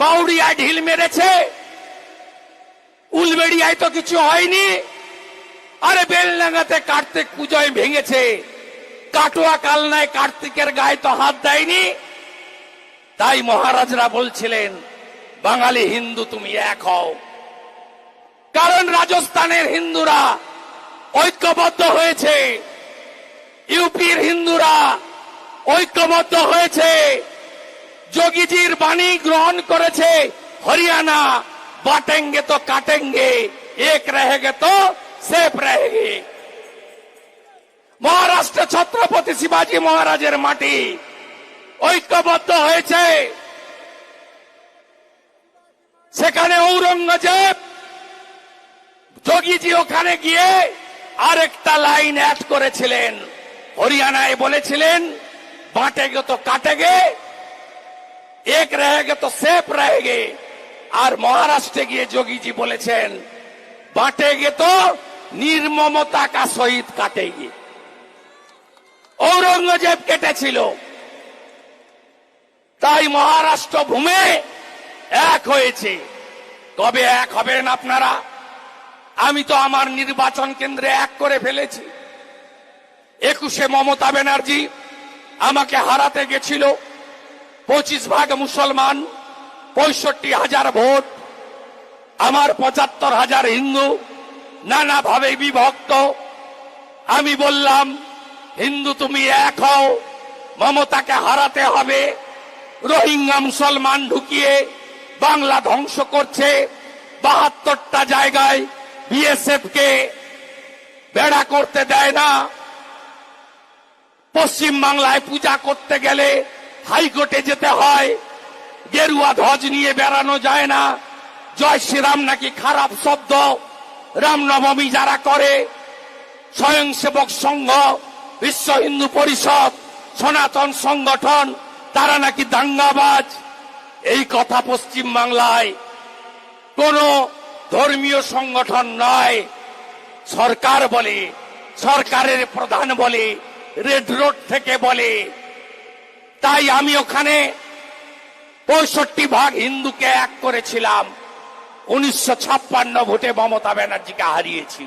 বাউরিয়ায় ঢিল মেরেছে। উলবেড়িয়ায় তো কিছু হয়নি। আরে বেলডাঙ্গাতে কার্তিক পুজোয় ভেঙেছে। কাটোয়া কালনায় কার্তিকের গায়ে তো হাত দেয়নি। তাই মহারাজরা বলছিলেন, বাঙালি হিন্দু তুমি এক হও। কারণ রাজস্থানের হিন্দুরা ঐক্যবদ্ধ হয়েছে। ইউপির হিন্দুরা ঐক্যবদ্ধ হয়েছে। যোগীজির বাণী গ্রহণ করেছে। হরিয়ানা, বাটেঙ্গে তো কাটেঙ্গে, এক রেহে গে তো সেফ রেহে গে মহারাষ্ট্র ছত্রপতি শিবাজি মহারাজের মাটি ঐক্যবদ্ধ হয়েছে। সেখানে ঔরঙ্গজেব, যোগীজি ওখানে গিয়ে আরেকটা লাইন অ্যাড করেছিলেন। হরিয়ানায় বলেছিলেন বাটে গে তো কাটে গে এক रहेगे তো সেফ रहेगे আর মহারাষ্ট্রে গিয়ে যোগীজি বলেছেন বাঁটেগে তো নির্মমতা কা সহিত কাটেগে ঔরঙ্গজেব কেটেছিল তাই মহারাষ্ট্র ভূমে এক হয়েছে কবে এক হবেন আপনারা আমি তো আমার নির্বাচন কেন্দ্রে এক করে ফেলেছি একুশে মমতা ব্যানার্জি আমাকে হারাতে গেছিল পঁচিশ ভাগ মুসলমান, পঁয়ষট্টি হাজার ভোট, আমার পঁচাত্তর হাজার হিন্দু নানাভাবে বিভক্ত। আমি বললাম, হিন্দু তুমি এক হও, মমতাকে হারাতে হবে। রোহিঙ্গা মুসলমান ঢুকিয়ে বাংলা ধ্বংস করছে বাহাত্তরটা জায়গায় বিএসএফ কে বেড়া করতে দেয় না। পশ্চিম বাংলায় পূজা করতে গেলে হাইকোর্টে যেতে হয়। গেরুয়া ধ্বজ নিয়ে বেড়ানো যায় না। জয় শ্রীরাম নাকি খারাপ শব্দ? রামনবমী যারা করে, স্বয়ংসেবক সংঘ, বিশ্ব হিন্দু পরিষদ, সনাতন সংগঠন, তারা নাকি দাঙ্গাবাজ? এই কথা পশ্চিম বাংলায় কোন ধর্মীয় সংগঠন নয়। সরকার বলে, সরকারের প্রধান বলে, রেড রোড থেকে বলে তাই আমি ওখানে পঁয়ষট্টি ভাগ হিন্দুকে এক করেছিলাম। উনিশশো ছাপ্পান্ন ভোটে মমতা ব্যানার্জিকে হারিয়েছি।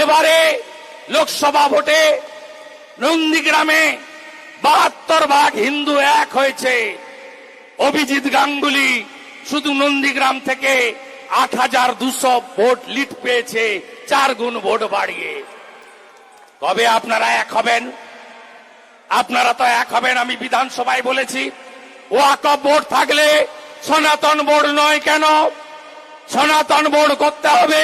এবারে লোকসভা ভোটে নন্দীগ্রামে বাহাত্তর ভাগ হিন্দু এক হয়েছে। অভিজিৎ গাঙ্গুলি শুধু নন্দীগ্রাম থেকে আট হাজার দুশো ভোট লিড পেয়েছে, চার গুণ ভোট বাড়িয়ে। কবে আপনারা এক হবেন? আপনারা তো এক হবেন, আমি বিধানসভায় বলেছি। ওয়াকফ বোর্ড থাকলে সনাতন বোর্ড নয় কেন? সনাতন বোর্ড করতে হবে।